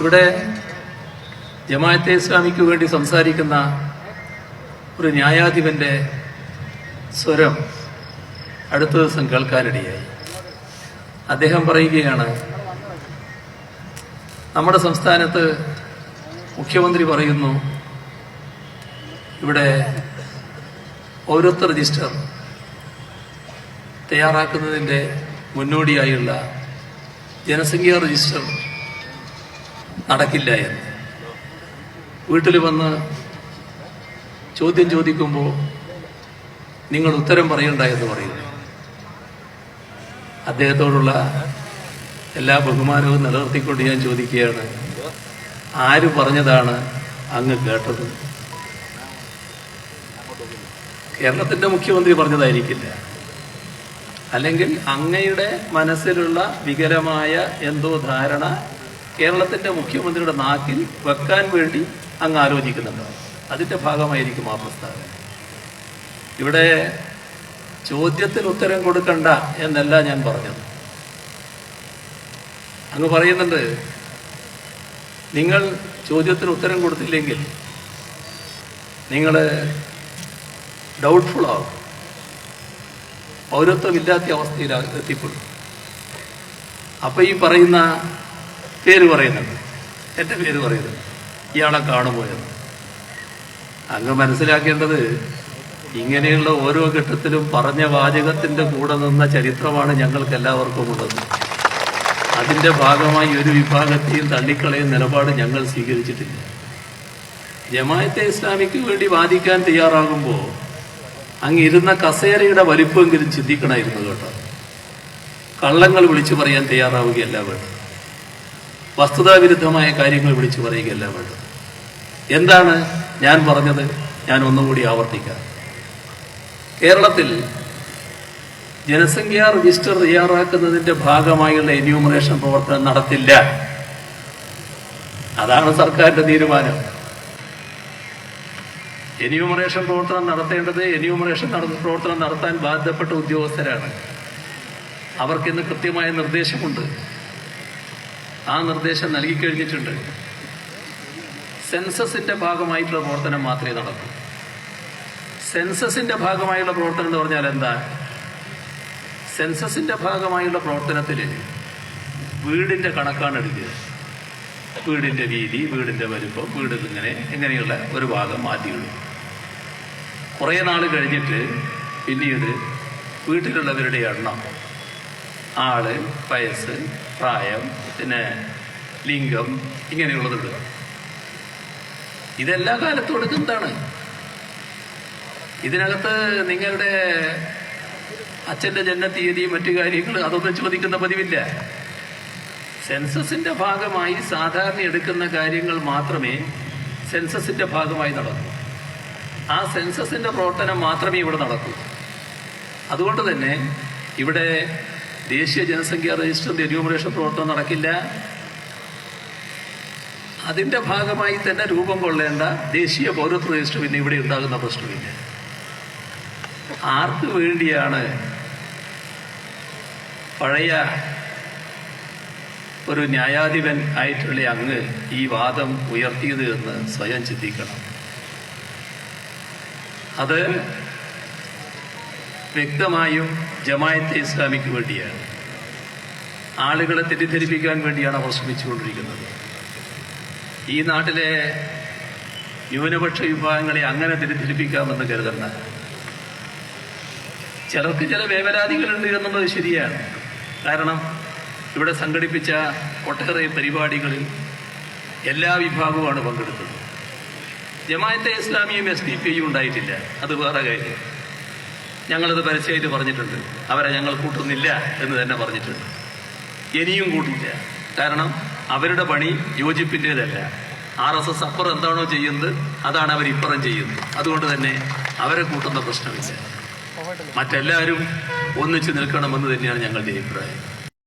ഇവിടെ ജമാഅത്തെ ഇസ്ലാമിക്ക് വേണ്ടി സംസാരിക്കുന്ന ഒരു ന്യായാധിപന്റെ സ്വരം അടുത്ത ദിവസം കേൾക്കാനിടയായി. അദ്ദേഹം പറയുകയാണ് നമ്മുടെ സംസ്ഥാനത്ത് മുഖ്യമന്ത്രി പറയുന്നു ഇവിടെ പൗരത്വ രജിസ്റ്റർ തയ്യാറാക്കുന്നതിന്റെ മുന്നോടിയായുള്ള ജനസംഖ്യാ രജിസ്റ്റർ നടക്കില്ല എന്ന്. വീട്ടിൽ വന്ന് ചോദ്യം ചോദിക്കുമ്പോൾ നിങ്ങൾ ഉത്തരം പറയണ്ട എന്ന് പറയുന്നു. അദ്ദേഹത്തോടുള്ള എല്ലാ ബഹുമാനവും നിലനിർത്തിക്കൊണ്ട് ഞാൻ ചോദിക്കുകയാണ് ആര് പറഞ്ഞതാണ് അങ്ങ് കേട്ടത്? കേരളത്തിന്റെ മുഖ്യമന്ത്രി പറഞ്ഞതായിരിക്കില്ല. അല്ലെങ്കിൽ അങ്ങയുടെ മനസ്സിലുള്ള വികരമായ എന്തോ ധാരണ കേരളത്തിന്റെ മുഖ്യമന്ത്രിയുടെ നാക്കിൽ വെക്കാൻ വേണ്ടി അങ്ങ് ആലോചിക്കുന്നുണ്ട്. അതിന്റെ ഭാഗമായിരിക്കും ആ പ്രസ്താവന. ഇവിടെ ചോദ്യത്തിന് ഉത്തരം കൊടുക്കണ്ട എന്നല്ല ഞാൻ പറഞ്ഞത്. അങ്ങ് പറയുന്നുണ്ട് നിങ്ങൾ ചോദ്യത്തിന് ഉത്തരം കൊടുത്തില്ലെങ്കിൽ നിങ്ങൾ ഡൗട്ട്ഫുൾ ആവും. പൗരത്വമില്ലാത്ത അവസ്ഥയിൽ എത്തിപ്പെടും. അപ്പൊ ഈ പറയുന്ന പേര് പറയുന്നുണ്ട് എന്റെ പേര് പറയുന്നുണ്ട് ഇയാളെ കാണുപോയത് അങ്ങ് മനസ്സിലാക്കേണ്ടത് ഇങ്ങനെയുള്ള ഓരോ ഘട്ടത്തിലും പറഞ്ഞ വാചകത്തിന്റെ കൂടെ നിന്ന ചരിത്രമാണ് ഞങ്ങൾക്ക് എല്ലാവർക്കും ഉള്ളത്. അതിന്റെ ഭാഗമായി ഒരു വിഭാഗത്തെയും തള്ളിക്കളയും നിലപാട് ഞങ്ങൾ സ്വീകരിച്ചിട്ടില്ല. ജമായത്തെ ഇസ്ലാമിക്ക് വേണ്ടി വാദിക്കാൻ തയ്യാറാകുമ്പോൾ അങ്ങിരുന്ന കസേരയുടെ വലിപ്പമെങ്കിലും ചിന്തിക്കണമായിരുന്നു കേട്ടോ. കള്ളങ്ങൾ വിളിച്ചു പറയാൻ തയ്യാറാവുകയല്ല വേണ്ടത്. വസ്തുതാവിരുദ്ധമായ കാര്യങ്ങൾ വിളിച്ചു പറയുകയല്ല വേണ്ടത് എന്താണ് ഞാൻ പറഞ്ഞത്? ഞാൻ ഒന്നുകൂടി ആവർത്തിക്കാം. കേരളത്തിൽ ജനസംഖ്യാ രജിസ്റ്റർ തയ്യാറാക്കുന്നതിന്റെ ഭാഗമായുള്ള എന്യൂമറേഷൻ പ്രവർത്തനം നടത്തില്ല. അതാണ് സർക്കാരിന്റെ തീരുമാനം. എന്യൂമറേഷൻ പ്രവർത്തനം നടത്തേണ്ടത് എന്യൂമറേഷൻ പ്രവർത്തനം നടത്താൻ ബാധ്യപ്പെട്ട ഉദ്യോഗസ്ഥരാണ്. അവർക്കിന്ന് കൃത്യമായ നിർദ്ദേശമുണ്ട്. ആ നിർദ്ദേശം നൽകി കഴിഞ്ഞിട്ടുണ്ട്. സെൻസസിന്റെ ഭാഗമായിട്ടുള്ള പ്രവർത്തനം മാത്രമേ നടക്കൂ. സെൻസസിന്റെ ഭാഗമായുള്ള പ്രവർത്തനം എന്ന് പറഞ്ഞാൽ എന്താ? സെൻസസിന്റെ ഭാഗമായുള്ള പ്രവർത്തനത്തിൽ വീടിന്റെ കണക്കാണ് എടുക്കുക. വീടിന്റെ വീതി വീടിന്റെ വലുപ്പം വീട് ഇങ്ങനെ ഇങ്ങനെയുള്ള ഒരു ഭാഗം മാറ്റിയിടും കുറേ നാൾ കഴിഞ്ഞിട്ട് പിന്നീട് വീട്ടിലുള്ളവരുടെ എണ്ണം ആൾ വയസ്സ് പ്രായം പിന്നെ ലിംഗം ഇങ്ങനെയുള്ളതുണ്ട്. ഇതെല്ലാ കാലത്തും എടുക്കുന്നതാണ് ഇതിനകത്ത് നിങ്ങളുടെ അച്ഛന്റെ ജന്മതീയതി മറ്റു കാര്യങ്ങൾ അതൊന്നും ചോദിക്കുന്ന പതിവില്ല. സെൻസസിന്റെ ഭാഗമായി സാധാരണ എടുക്കുന്ന കാര്യങ്ങൾ മാത്രമേ സെൻസസിന്റെ ഭാഗമായി നടക്കൂ. ആ സെൻസസിന്റെ പ്രവർത്തനം മാത്രമേ ഇവിടെ നടക്കൂ. അതുകൊണ്ട് തന്നെ ഇവിടെ ദേശീയ ജനസംഖ്യാ രജിസ്റ്ററിന്റെ എന്യൂമറേഷൻ പ്രവർത്തനം നടക്കില്ല. അതിന്റെ ഭാഗമായി തന്നെ രൂപം കൊള്ളേണ്ട ദേശീയ പൗരത്വ രജിസ്റ്റർ പിന്നെ ഇവിടെ ഉണ്ടാകുന്ന പ്രശ്നമില്ല ആർക്ക് വേണ്ടിയാണ് പഴയ ഒരു ന്യായാധിപൻ ആയിട്ടുള്ള അങ്ങ് ഈ വാദം ഉയർത്തിയത് എന്ന് സ്വയം ചിന്തിക്കണം. അത് വ്യക്തമായും ജമായത്തെ ഇസ്ലാമിക്ക് വേണ്ടിയാണ്. ആളുകളെ തെറ്റിദ്ധരിപ്പിക്കാൻ വേണ്ടിയാണ് അവർ ശ്രമിച്ചുകൊണ്ടിരിക്കുന്നത്. ഈ നാട്ടിലെ ന്യൂനപക്ഷ വിഭാഗങ്ങളെ അങ്ങനെ തെറ്റിദ്ധരിപ്പിക്കാമെന്ന് കരുതണ്ട. ചിലർക്ക് ചില വേവലാതികളുണ്ട് എന്നുള്ളത് ശരിയാണ്. കാരണം ഇവിടെ സംഘടിപ്പിച്ച ഒട്ടേറെ പരിപാടികളിൽ എല്ലാ വിഭാഗവുമാണ് പങ്കെടുത്തത്. ജമായത്തെ ഇസ്ലാമിയും എസ് ഡി പി ഐയും ഉണ്ടായിട്ടില്ല. അത് വേറെ കാര്യം. ഞങ്ങളത് പരസ്യമായിട്ട് പറഞ്ഞിട്ടുണ്ട്. അവരെ ഞങ്ങൾ കൂട്ടുന്നില്ല എന്ന് തന്നെ പറഞ്ഞിട്ടുണ്ട്. ഇനിയും കൂട്ടില്ല കാരണം അവരുടെ പണി യോജിപ്പിന്റെതല്ല. ആർ എസ് എസ് അപ്പുറം എന്താണോ ചെയ്യുന്നത് അതാണ് അവർ ഇപ്പുറം ചെയ്യുന്നത്. അതുകൊണ്ട് തന്നെ അവരെ കൂട്ടുന്ന പ്രശ്നമില്ല. മറ്റെല്ലാവരും ഒന്നിച്ചു നിൽക്കണമെന്ന് തന്നെയാണ് ഞങ്ങളുടെ അഭിപ്രായം.